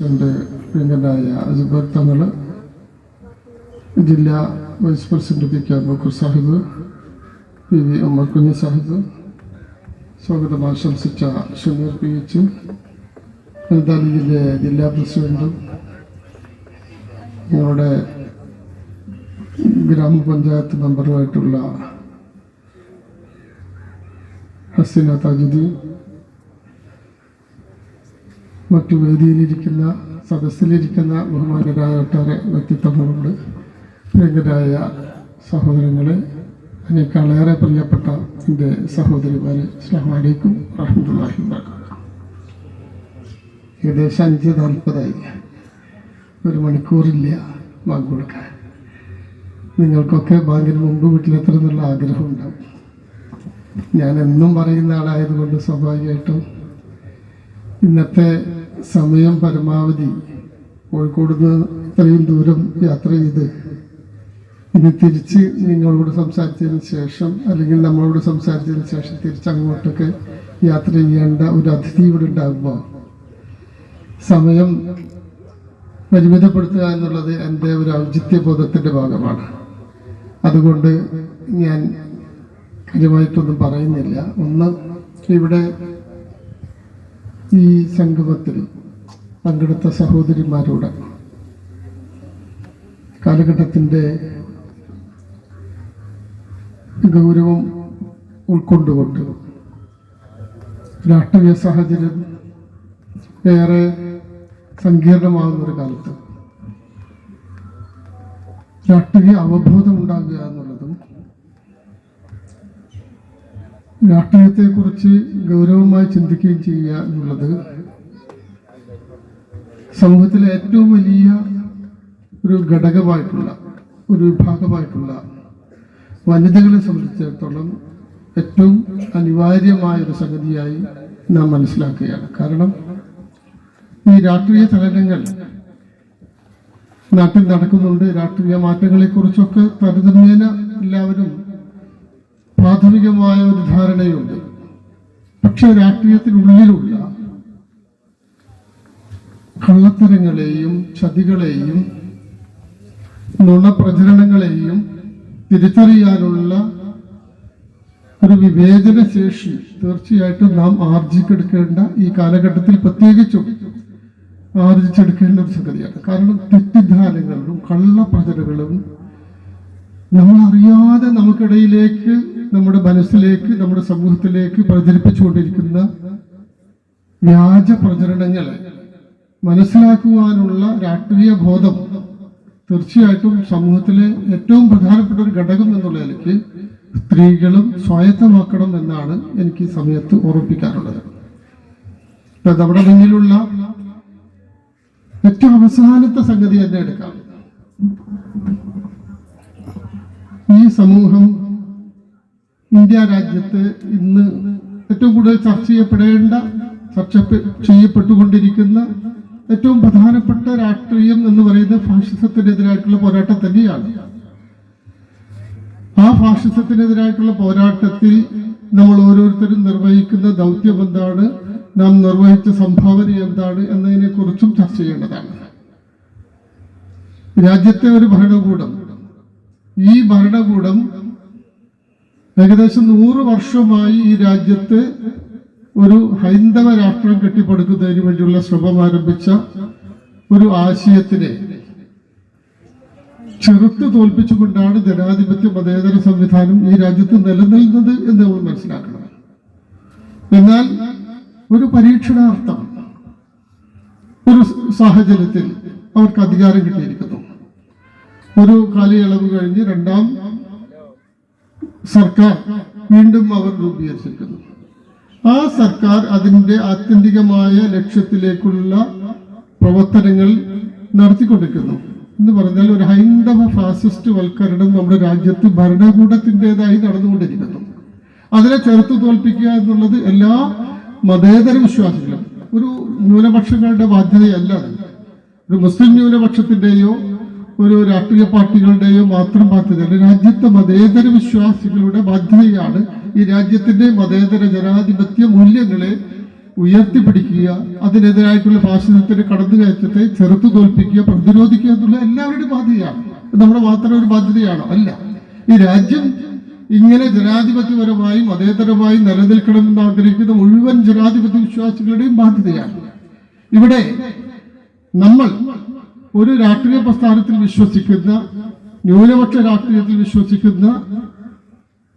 എന്റെ പ്രിയങ്കരായ അസുബർ തങ്ങൾ ജില്ലാ vice president P K Abubakar Sahib P V Ammakunhi Sahib സ്വാഗതം ആശംസിച്ച ഷമീർ പി എച്ച് ജില്ലാ പ്രസിഡന്റും ഞങ്ങളുടെ ഗ്രാമപഞ്ചായത്ത് മെമ്പറുമായിട്ടുള്ള ഹസീന താജുദ്ദീൻ മറ്റു വേദിയിലിരിക്കുന്ന സദസ്സിലിരിക്കുന്ന ബഹുമാനരായ ഒട്ടേറെ വ്യക്തിത്വങ്ങളുണ്ട്. പ്രിയങ്കരായ സഹോദരങ്ങളെ അതിനേക്കാളേറെ പ്രിയപ്പെട്ട എന്റെ സഹോദരിമാരെ അസ്ലാമലൈക്കും വറഹമുല്ലാഹി വാബർക്കാത്തു ഏകദേശം അഞ്ച് നാൽപ്പതായി. ഒരു മണിക്കൂറില്ല ബാങ്ക് കൊടുക്കാൻ. നിങ്ങൾക്കൊക്കെ ബാങ്കിന് മുമ്പ് വീട്ടിലെത്തണമെന്നുള്ള ആഗ്രഹമുണ്ടാവും. ഞാൻ എന്നും പറയുന്ന ആളായതുകൊണ്ട് സ്വാഭാവികമായിട്ടും ഇന്നത്തെ സമയം പരമാവധി കോഴിക്കോട് നിന്ന് ഇത്രയും ദൂരം യാത്ര ചെയ്ത് ഇനി തിരിച്ച് നിങ്ങളോട് സംസാരിച്ചതിന് ശേഷം അല്ലെങ്കിൽ നമ്മളോട് സംസാരിച്ചതിന് ശേഷം തിരിച്ചങ്ങോട്ടൊക്കെ യാത്ര ചെയ്യേണ്ട ഒരു അതിഥി ഇവിടെ ഉണ്ടാകുമ്പോൾ സമയം പരിമിതപ്പെടുത്തുക എന്നുള്ളത് എന്റെ ഒരു ഔചിത്യ ബോധത്തിന്റെ ഭാഗമാണ്. അതുകൊണ്ട് ഞാൻ കാര്യമായിട്ടൊന്നും പറയുന്നില്ല. ഒന്ന് ഇവിടെ ഈ സംഗമത്തിൽ പങ്കെടുത്ത സഹോദരിമാരോട് കാലഘട്ടത്തിന്റെ ഗൗരവം ഉൾക്കൊണ്ടുകൊണ്ട് രാഷ്ട്രീയ സാഹചര്യം ഏറെ സങ്കീർണമാകുന്നൊരു കാലത്ത് രാഷ്ട്രീയ അവബോധം ഉണ്ടാകുക എന്നുള്ളതും രാഷ്ട്രീയത്തെക്കുറിച്ച് ഗൗരവമായി ചിന്തിക്കുകയും ചെയ്യുക എന്നുള്ളത് സമൂഹത്തിലെ ഏറ്റവും വലിയ ഒരു ഘടകമായിട്ടുള്ള ഒരു വിഭാഗമായിട്ടുള്ള വനിതകളെ സംബന്ധിച്ചിടത്തോളം ഏറ്റവും അനിവാര്യമായ ഒരു സംഗതിയായി നാം മനസ്സിലാക്കുകയാണ്. കാരണം ഈ രാഷ്ട്രീയ ചലനങ്ങൾ നാട്ടിൽ നടക്കുന്നുണ്ട്. രാഷ്ട്രീയ മാറ്റങ്ങളെക്കുറിച്ചൊക്കെ താരതമ്യേന എല്ലാവരും പ്രാഥമികമായ ഒരു ധാരണയുണ്ട്. പക്ഷെ രാഷ്ട്രീയത്തിനുള്ളിലുള്ള കള്ളത്തരങ്ങളെയും ചതികളെയും നുണപ്രചരണങ്ങളെയും തിരിച്ചറിയാനുള്ള ഒരു വിവേചന ശേഷി തീർച്ചയായിട്ടും നാം ആർജിക്കെടുക്കേണ്ട ഈ കാലഘട്ടത്തിൽ പ്രത്യേകിച്ചും ആർജിച്ചെടുക്കേണ്ട ഒരു സംഗതിയാണ്. കാരണം തെറ്റിദ്ധാരങ്ങളും കള്ളപ്രചരണങ്ങളും നമ്മൾ അറിയാതെ നമുക്കിടയിലേക്ക് നമ്മുടെ മനസ്സിലേക്ക് നമ്മുടെ സമൂഹത്തിലേക്ക് പ്രചരിപ്പിച്ചുകൊണ്ടിരിക്കുന്ന വ്യാജ പ്രചരണങ്ങളെ മനസ്സിലാക്കുവാനുള്ള രാഷ്ട്രീയ ബോധം തീർച്ചയായിട്ടും സമൂഹത്തിലെ ഏറ്റവും പ്രധാനപ്പെട്ട ഒരു ഘടകം എന്നുള്ള നിലയ്ക്ക് സ്ത്രീകളും സ്വായത്തമാക്കണം എന്നാണ് എനിക്ക് ഈ സമയത്ത് ഓർമ്മിപ്പിക്കാറുള്ളത് നമ്മുടെ മുന്നിലുള്ള ഏറ്റവും അവസാനത്തെ സംഗതി തന്നെ എടുക്കാം. ഈ സമൂഹം ഇന്ത്യ രാജ്യത്ത് ഇന്ന് ഏറ്റവും കൂടുതൽ ചർച്ച ചെയ്യപ്പെടേണ്ട ചർച്ച ചെയ്യപ്പെട്ടുകൊണ്ടിരിക്കുന്ന ഏറ്റവും പ്രധാനപ്പെട്ട രാഷ്ട്രീയം എന്ന് പറയുന്നത് ഫാഷിസത്തിനെതിരായിട്ടുള്ള പോരാട്ടം തന്നെയാണ്. ആ ഫാഷിസത്തിനെതിരായിട്ടുള്ള പോരാട്ടത്തിൽ നമ്മൾ ഓരോരുത്തരും നിർവഹിക്കുന്ന ദൗത്യം എന്താണ് നാം നിർവഹിച്ച സംഭാവന എന്താണ് എന്നതിനെ കുറിച്ചും ചർച്ച ചെയ്യേണ്ടതാണ്. രാജ്യത്തെ ഒരു ഭരണകൂടം ഈ ഭരണകൂടം ഏകദേശം നൂറ് വർഷമായി ഈ രാജ്യത്ത് ഒരു ഹൈന്ദവ രാഷ്ട്രം കെട്ടിപ്പടുക്കുന്നതിന് വേണ്ടിയുള്ള ശ്രമം ആരംഭിച്ച ഒരു ആശയത്തിനെ ചെറുത്ത് തോൽപ്പിച്ചുകൊണ്ടാണ് ജനാധിപത്യ മതേതര സംവിധാനം ഈ രാജ്യത്ത് നിലനിൽക്കുന്നത് എന്ന് നമ്മൾ മനസ്സിലാക്കണം. എന്നാൽ ഒരു പരീക്ഷണാർത്ഥം ഒരു സാഹചര്യത്തിൽ അവർക്ക് അധികാരം കിട്ടിയിരിക്കുന്നു. ഒരു കാലയളവ് കഴിഞ്ഞ് രണ്ടാം സർക്കാർ വീണ്ടും അവർ രൂപീകരിച്ചിരിക്കുന്നു. ആ സർക്കാർ അതിന്റെ ആത്യന്തികമായ ലക്ഷ്യത്തിലേക്കുള്ള പ്രവർത്തനങ്ങൾ നടത്തിക്കൊണ്ടിരിക്കുന്നു. എന്ന് പറഞ്ഞാൽ ഒരു ഹൈന്ദവ ഫാസിസ്റ്റ് വൽക്കരണം നമ്മുടെ രാജ്യത്ത് ഭരണകൂടത്തിന്റെതായി നടന്നുകൊണ്ടിരിക്കുന്നു. അതിനെ ചെറുത്തു തോൽപ്പിക്കുക എന്നുള്ളത് എല്ലാ മതേതര വിശ്വാസികളും. ഒരു ന്യൂനപക്ഷങ്ങളുടെ ബാധ്യതയല്ല ഒരു മുസ്ലിം ന്യൂനപക്ഷത്തിന്റെയോ ഒരു രാഷ്ട്രീയ പാർട്ടികളുടെയോ മാത്രം ബാധ്യതയല്ല രാജ്യത്തെ മതേതര വിശ്വാസികളുടെ ബാധ്യതയാണ് ഈ രാജ്യത്തിന്റെ മതേതര ജനാധിപത്യ മൂല്യങ്ങളെ ഉയർത്തിപ്പിടിക്കുക അതിനെതിരായിട്ടുള്ള ഫാസിസത്തിന്റെ കടന്നുകയറ്റത്തെ ചെറുത്തു തോൽപ്പിക്കുക പ്രതിരോധിക്കുക എന്നുള്ള എല്ലാവരുടെയും ബാധ്യതയാണ്. നമ്മുടെ മാത്രം ഒരു ബാധ്യതയാണോ അല്ല. ഈ രാജ്യം ഇങ്ങനെ ജനാധിപത്യപരമായും മതേതരമായി നിലനിൽക്കണമെന്ന് ആഗ്രഹിക്കുന്ന മുഴുവൻ ജനാധിപത്യ വിശ്വാസികളുടെയും ബാധ്യതയാണ്. ഇവിടെ നമ്മൾ ഒരു രാഷ്ട്രീയ പ്രസ്ഥാനത്തിൽ വിശ്വസിക്കുന്ന ന്യൂനപക്ഷ രാഷ്ട്രീയത്തിൽ വിശ്വസിക്കുന്ന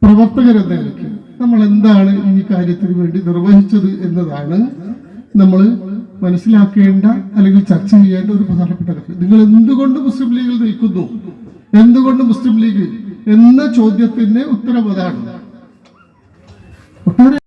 പ്രവർത്തകരെന്ന നിലയ്ക്ക് നമ്മൾ എന്താണ് ഈ കാര്യത്തിന് വേണ്ടി നിർവഹിച്ചത് എന്നതാണ് നമ്മൾ മനസ്സിലാക്കേണ്ട അല്ലെങ്കിൽ ചർച്ച ചെയ്യേണ്ട ഒരു പ്രധാനപ്പെട്ട കാര്യം. നിങ്ങൾ എന്തുകൊണ്ട് മുസ്ലിം ലീഗിൽ നിൽക്കുന്നു? എന്തുകൊണ്ട് മുസ്ലിം ലീഗ്? എന്ന ചോദ്യത്തിന് ഉത്തരം അതാണ് ഒട്ടേറെ